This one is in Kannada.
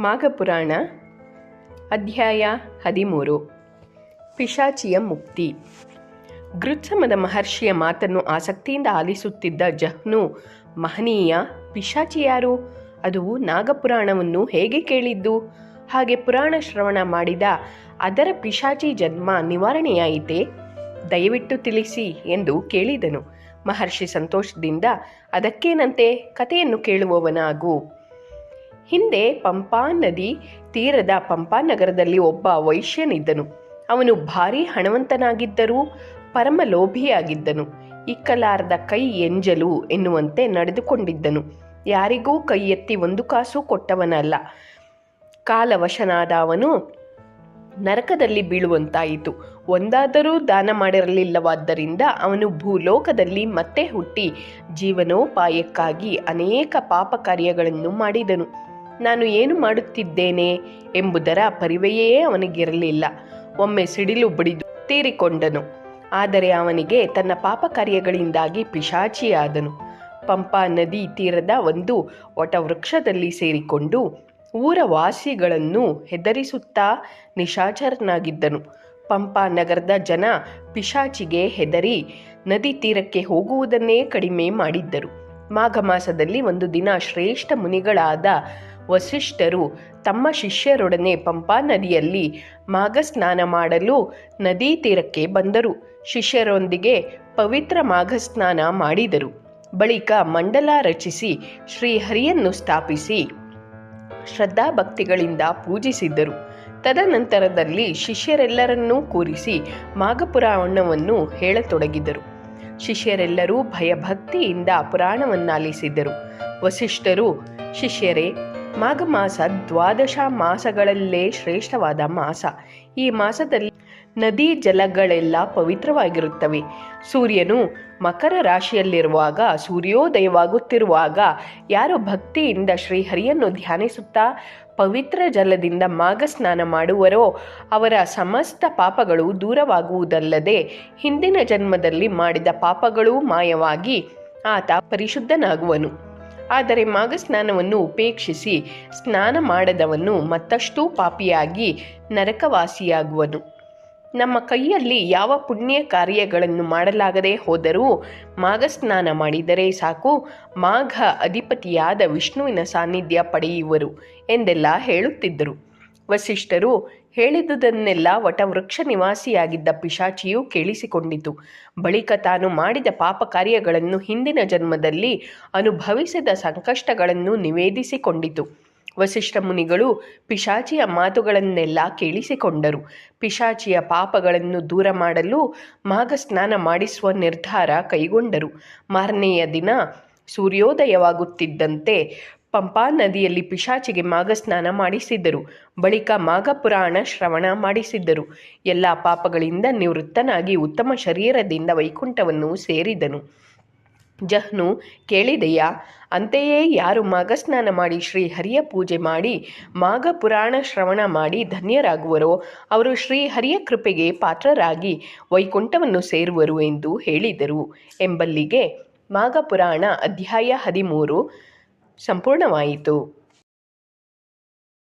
ಮಾಘಪುರಾಣ, ಅಧ್ಯಾಯ ಹದಿಮೂರು. ಪಿಶಾಚಿಯ ಮುಕ್ತಿ. ಗೃತ್ಸಮದ ಮಹರ್ಷಿಯ ಮಾತನ್ನು ಆಸಕ್ತಿಯಿಂದ ಆಲಿಸುತ್ತಿದ್ದ ಜಹ್ನು, ಮಹನೀಯ, ಪಿಶಾಚಿ ಯಾರು? ಅದು ನಾಗಪುರಾಣವನ್ನು ಹೇಗೆ ಕೇಳಿದ್ದು? ಹಾಗೆ ಪುರಾಣ ಶ್ರವಣ ಮಾಡಿದ ಅದರ ಪಿಶಾಚಿ ಜನ್ಮ ನಿವಾರಣೆಯಾಯಿತೆ? ದಯವಿಟ್ಟು ತಿಳಿಸಿ ಎಂದು ಕೇಳಿದನು. ಮಹರ್ಷಿ ಸಂತೋಷದಿಂದ, ಅದಕ್ಕೇನಂತೆ? ಕಥೆಯನ್ನು ಕೇಳುವವನಾಗು. ಹಿಂದೆ ಪಂಪಾ ನದಿ ತೀರದ ಪಂಪಾ ನಗರದಲ್ಲಿ ಒಬ್ಬ ವೈಶ್ಯನಿದ್ದನು. ಅವನು ಭಾರಿ ಹಣವಂತನಾಗಿದ್ದರೂ ಪರಮ ಲೋಭಿಯಾಗಿದ್ದನು ಇಕ್ಕಲಾರದ ಕೈ ಎಂಜಲು ಎನ್ನುವಂತೆ ನಡೆದುಕೊಂಡಿದ್ದನು. ಯಾರಿಗೂ ಕೈ ಎತ್ತಿ ಒಂದು ಕಾಸು ಕೊಟ್ಟವನಲ್ಲ. ಕಾಲವಶನಾದ ಅವನು ನರಕದಲ್ಲಿ ಬೀಳುವಂತಾಯಿತು. ಒಂದಾದರೂ ದಾನ ಮಾಡಿರಲಿಲ್ಲವಾದ್ದರಿಂದ ಅವನು ಭೂಲೋಕದಲ್ಲಿ ಮತ್ತೆ ಹುಟ್ಟಿ ಜೀವನೋಪಾಯಕ್ಕಾಗಿ ಅನೇಕ ಪಾಪ ಕಾರ್ಯಗಳನ್ನು ಮಾಡಿದನು. ನಾನು ಏನು ಮಾಡುತ್ತಿದ್ದೇನೆ ಎಂಬುದರ ಪರಿವೆಯೇ ಅವನಿಗಿರಲಿಲ್ಲ. ಒಮ್ಮೆ ಸಿಡಿಲು ಬಡಿದು ತೀರಿಕೊಂಡನು. ಆದರೆ ಅವನಿಗೆ ತನ್ನ ಪಾಪ ಕಾರ್ಯಗಳಿಂದಾಗಿ ಪಿಶಾಚಿಯಾದನು. ಪಂಪಾ ನದಿ ತೀರದ ಒಂದು ವಟವೃಕ್ಷದಲ್ಲಿ ಸೇರಿಕೊಂಡು ಊರ ವಾಸಿಗಳನ್ನು ಹೆದರಿಸುತ್ತಾ ನಿಶಾಚರನಾಗಿದ್ದನು. ಪಂಪಾ ನಗರದ ಜನ ಪಿಶಾಚಿಗೆ ಹೆದರಿ ನದಿ ತೀರಕ್ಕೆ ಹೋಗುವುದನ್ನೇ ಕಡಿಮೆ ಮಾಡಿದ್ದರು. ಮಾಘ ಮಾಸದಲ್ಲಿ ಒಂದು ದಿನ ಶ್ರೇಷ್ಠ ಮುನಿಗಳಾದ ವಸಿಷ್ಠರು ತಮ್ಮ ಶಿಷ್ಯರೊಡನೆ ಪಂಪಾ ನದಿಯಲ್ಲಿ ಮಾಘ ಸ್ನಾನ ಮಾಡಲು ನದಿ ತೀರಕ್ಕೆ ಬಂದರು. ಶಿಷ್ಯರೊಂದಿಗೆ ಪವಿತ್ರ ಮಾಘ ಸ್ನಾನ ಮಾಡಿದರು. ಬಳಿಕ ಮಂಡಲ ರಚಿಸಿ ಶ್ರೀಹರಿಯನ್ನು ಸ್ಥಾಪಿಸಿ ಶ್ರದ್ಧಾಭಕ್ತಿಗಳಿಂದ ಪೂಜಿಸಿದ್ದರು. ತದನಂತರದಲ್ಲಿ ಶಿಷ್ಯರೆಲ್ಲರನ್ನೂ ಕೂರಿಸಿ ಮಾಘಪುರಾಣವನ್ನು ಹೇಳತೊಡಗಿದರು. ಶಿಷ್ಯರೆಲ್ಲರೂ ಭಯಭಕ್ತಿಯಿಂದ ಪುರಾಣವನ್ನಾಲಿಸಿದರು. ವಸಿಷ್ಠರು, ಶಿಷ್ಯರೇ ಮಾಘ ಮಾಸ ದ್ವಾದಶ ಮಾಸಗಳಲ್ಲೇ ಶ್ರೇಷ್ಠವಾದ ಮಾಸ. ಈ ಮಾಸದಲ್ಲಿ ನದಿ ಜಲಗಳೆಲ್ಲ ಪವಿತ್ರವಾಗಿರುತ್ತವೆ. ಸೂರ್ಯನು ಮಕರ ರಾಶಿಯಲ್ಲಿರುವಾಗ, ಸೂರ್ಯೋದಯವಾಗುತ್ತಿರುವಾಗ ಯಾರು ಭಕ್ತಿಯಿಂದ ಶ್ರೀಹರಿಯನ್ನು ಧ್ಯಾನಿಸುತ್ತಾ ಪವಿತ್ರ ಜಲದಿಂದ ಮಾಘ ಸ್ನಾನ ಮಾಡುವರೋ, ಅವರ ಸಮಸ್ತ ಪಾಪಗಳು ದೂರವಾಗುವುದಲ್ಲದೆ ಹಿಂದಿನ ಜನ್ಮದಲ್ಲಿ ಮಾಡಿದ ಪಾಪಗಳೂ ಮಾಯವಾಗಿ ಆತ ಪರಿಶುದ್ಧನಾಗುವನು. ಆದರೆ ಮಾಘ ಸ್ನಾನವನ್ನು ಉಪೇಕ್ಷಿಸಿ ಸ್ನಾನ ಮಾಡದವನು ಮತ್ತಷ್ಟು ಪಾಪಿಯಾಗಿ ನರಕವಾಸಿಯಾಗುವನು. ನಮ್ಮ ಕೈಯಲ್ಲಿ ಯಾವ ಪುಣ್ಯ ಕಾರ್ಯಗಳನ್ನು ಮಾಡಲಾಗದೆ ಹೋದರೂ ಮಾಘ ಸ್ನಾನ ಮಾಡಿದರೆ ಸಾಕು, ಮಾಘ ಅಧಿಪತಿಯಾದ ವಿಷ್ಣುವಿನ ಸಾನ್ನಿಧ್ಯ ಪಡೆಯುವರು ಎಂದೆಲ್ಲ ಹೇಳುತ್ತಿದ್ದರು. ವಸಿಷ್ಠರು ಹೇಳಿದುದನ್ನೆಲ್ಲ ವಟವೃಕ್ಷ ನಿವಾಸಿಯಾಗಿದ್ದ ಪಿಶಾಚಿಯು ಕೇಳಿಸಿಕೊಂಡಿತು. ಬಳಿಕ ತಾನು ಮಾಡಿದ ಪಾಪ ಕಾರ್ಯಗಳನ್ನು ಹಿಂದಿನ ಜನ್ಮದಲ್ಲಿ ಅನುಭವಿಸಿದ ಸಂಕಷ್ಟಗಳನ್ನು ನಿವೇದಿಸಿಕೊಂಡಿತು. ವಸಿಷ್ಠ ಮುನಿಗಳು ಪಿಶಾಚಿಯ ಮಾತುಗಳನ್ನೆಲ್ಲ ಕೇಳಿಸಿಕೊಂಡರು. ಪಿಶಾಚಿಯ ಪಾಪಗಳನ್ನು ದೂರ ಮಾಡಲು ಮಾಘ ಸ್ನಾನ ಮಾಡಿಸುವ ನಿರ್ಧಾರ ಕೈಗೊಂಡರು. ಮಾರನೆಯ ದಿನ ಸೂರ್ಯೋದಯವಾಗುತ್ತಿದ್ದಂತೆ ಪಂಪಾ ನದಿಯಲ್ಲಿ ಪಿಶಾಚಿಗೆ ಮಾಘ ಸ್ನಾನ ಮಾಡಿಸಿದ್ದರು. ಬಳಿಕ ಮಾಘ ಪುರಾಣ ಶ್ರವಣ ಮಾಡಿಸಿದ್ದರು. ಎಲ್ಲ ಪಾಪಗಳಿಂದ ನಿವೃತ್ತನಾಗಿ ಉತ್ತಮ ಶರೀರದಿಂದ ವೈಕುಂಠವನ್ನು ಸೇರಿದನು. ಜಹ್ನು, ಕೇಳಿದೆಯಾ? ಅಂತೆಯೇ ಯಾರು ಮಾಘ ಸ್ನಾನ ಮಾಡಿ ಶ್ರೀಹರಿಯ ಪೂಜೆ ಮಾಡಿ, ಮಾಘ ಪುರಾಣ ಶ್ರವಣ ಮಾಡಿ ಧನ್ಯರಾಗುವರೋ, ಅವರು ಶ್ರೀಹರಿಯ ಕೃಪೆಗೆ ಪಾತ್ರರಾಗಿ ವೈಕುಂಠವನ್ನು ಸೇರುವರು ಎಂದು ಹೇಳಿದರು. ಎಂಬಲ್ಲಿಗೆ ಮಾಘ ಪುರಾಣ ಅಧ್ಯಾಯ ಹದಿಮೂರು ಸಂಪೂರ್ಣವಾಯಿತು.